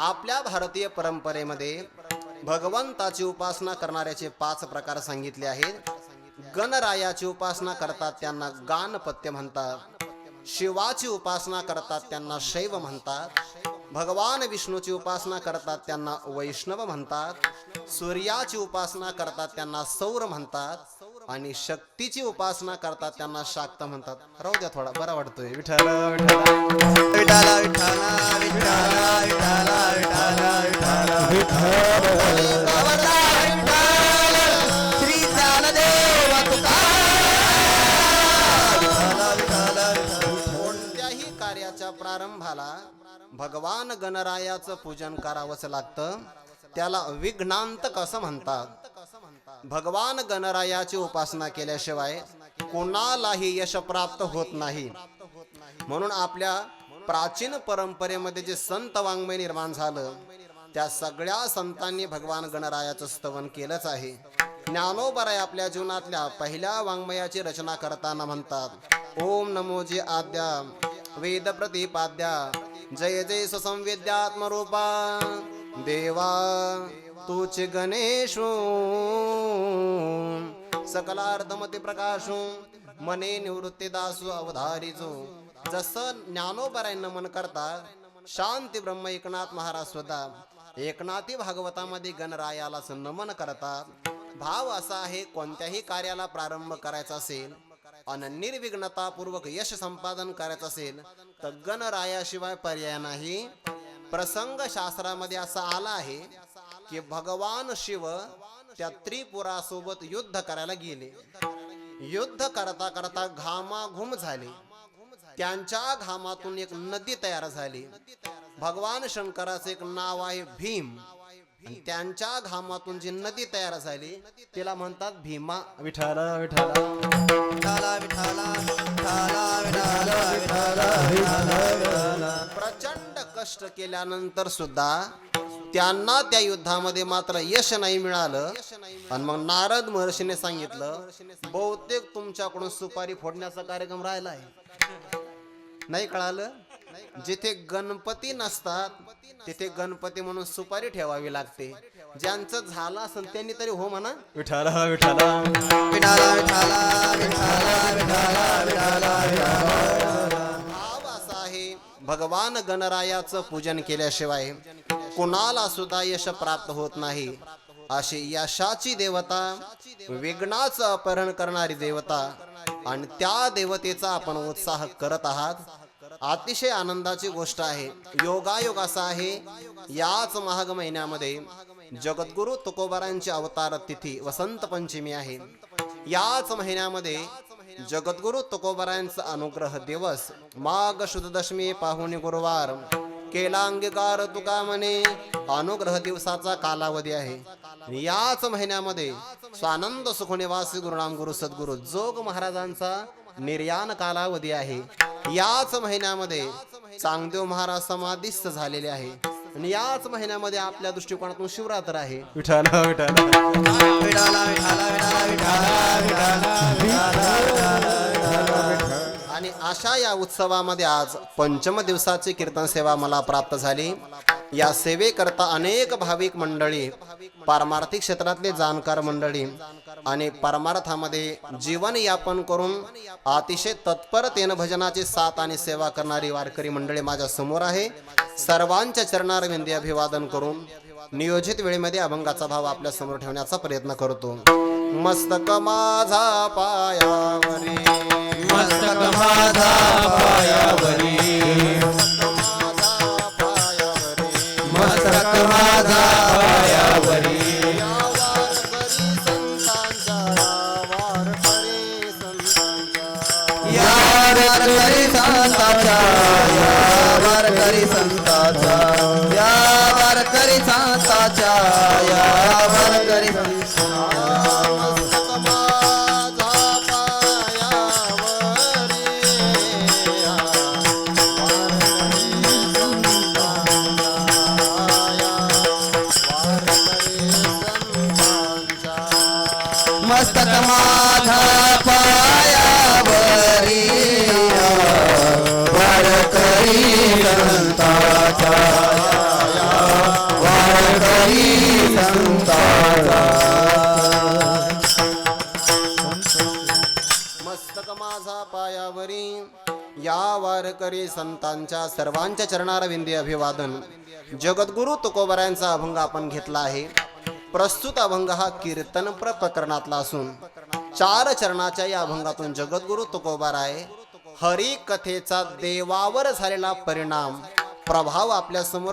आपल्या भारतीय परंपरेमध्ये भगवंताची उपासना करणाऱ्याचे पाच प्रकार सांगितले आहेत. गणरायाची उपासना करतात त्यांना गानपत्य म्हणतात. शिवाची उपासना करतात त्यांना शैव म्हणतात. भगवान विष्णूची उपासना करतात त्यांना वैष्णव म्हणतात सूर्याची उपासना करतात त्यांना सौर म्हणतात आणि शक्तीची उपासना करतात त्यांना शाक्त म्हणतात राहू द्या थोडा बरा वाटतोय विठ्ठल विठ्ठल विठाला विठाला विठाला कोणत्याही कार्याच्या प्रारंभाला भगवान गणरायाचं पूजन करावंच लागतं. त्याला विघ्नांत कसं म्हणतात. भगवान गणरायाची उपासना केल्याशिवाय कोणालाही यश प्राप्त होत नाही. म्हणून आपल्या प्राचीन परंपरेमध्ये जे संत वाङ्मय निर्माण झालं त्या सगळ्या संतांनी भगवान गणरायाचं स्तवन केलंच आहे. ज्ञानोबराय आपल्या जीवनातल्या पहिल्या वाङ्मयाची रचना करताना म्हणतात ओम नमो जे आद्या वेद प्रतिपाद्या जय जय सुसंवेद्यात्मरूपा। देवा तूच गणेशो। सकलार्धमती प्रकाशो। मने निवृत्ती दासू अवधारीजो। जसं ज्ञानोबराय नमन करता शांती ब्रह्म एकनाथ महाराज स्वतः एकनाथी भागवतामध्ये गणरायाला नमन करतात भाव असा आहे कोणत्याही कार्याला प्रारंभ करायचा असेल अन निर्विघ्नतापूर्वक यश संपादन करायचं असेल तर गणरायाशिवाय पर्याय नाही. प्रसंग शास्त्रामध्ये असा आला आहे की भगवान शिव त्या त्रिपुरासोबत युद्ध करायला गेले. युद्ध करता करता घामाघूम झाले. त्यांच्या घामातून एक नदी तयार झाली. भगवान शंकराचं एक नाव आहे भीम. त्यांच्या घामातून जी नदी तयार झाली तिला म्हणतात भीमा विठाल विठाल प्रचंड कष्ट केल्यानंतर सुद्धा त्यांना त्या युद्धामध्ये मात्र यश नाही मिळालं. आणि मग नारद महर्षीने सांगितलं बहुतेक तुमच्याकडून सुपारी फोडण्याचा कार्यक्रम राहिला आहे नाही कळालं? जिथे गणपती नसतात तिथे गणपती म्हणून सुपारी ठेवावी लागते. ज्यांचं झालं असेल त्यांनी तरी हो म्हणा. विठाला विठाला. विठाला विठाला विठाला विठाला विठाला भगवान गणरायाचं पूजन केल्याशिवाय कुणाला सुद्धा यश प्राप्त होत नाही. अशी यशाची देवता विघ्नाचं अपहरण करणारी देवता आणि त्या देवतेचा आपण उत्साह करत आहात. अतिशय आनंदाची गोष्ट आहे. योगायोग असा आहे याच महाग महिन्यामध्ये जगद्गुरु तुकोबारांची अवतार तिथी वसंत पंचमी आहे. याच महिन्यामध्ये जगद्गुरु तुकोबारांचा अनुग्रह दिवस माघ शुद्ध दशमी पाहुणे गुरुवार. केला अंगीकार तुका म्हणे अनुग्रह दिवसाचा कालावधी आहे. याच महिन्यामध्ये स्वानंद सुखनिवासी गुरुनाम गुरु सद्गुरु जोग महाराजांचा निर्याण कालावधी आहे. याच महिन्यामध्ये चांगदेव महाराज समाधीस्थ झालेले आहे. आणि याच महिन्यामध्ये आपल्या दृष्टिकोनातून शिवरात्र आहे. विठाला विठाला. आणि अशा या उत्सवामध्ये आज पंचम दिवसाची कीर्तन सेवा मला प्राप्त झाली. या सेवेकरता अनेक भाविक मंडळी पारमार्थिक क्षेत्रातले जाणकार मंडळी आणि परमार्थामध्ये जीवन यापन करून अतिशय तत्परतेनं भजनाची साथ आणि सेवा करणारी वारकरी मंडळी माझ्यासमोर आहे. सर्वांच्या चरणारविंदी अभिवादन करून नियोजित वेळेमध्ये अभंगाचा भाव आपल्यासमोर ठेवण्याचा प्रयत्न करतो. मस्तक माझा पाया संताचा या वारकरी संताचा या वारकरी संताचा या वारकरी संताचा मस्तक माझा पायावरी. या वारकरी संतांच्या सर्वांच्या चरणारविंदी अभिवादन. जगद्गुरु तुकोबरायांचा अभंग आपण घेतला आहे. प्रस्तुत अभंग हा कीर्तन प्रकरणातला असून चार चरणाच्या या अभंगातून जगद्गुरु तुकोबाराय हरी कथेचा देवावर झालेला परिणाम प्रभाव आपल्यासमोर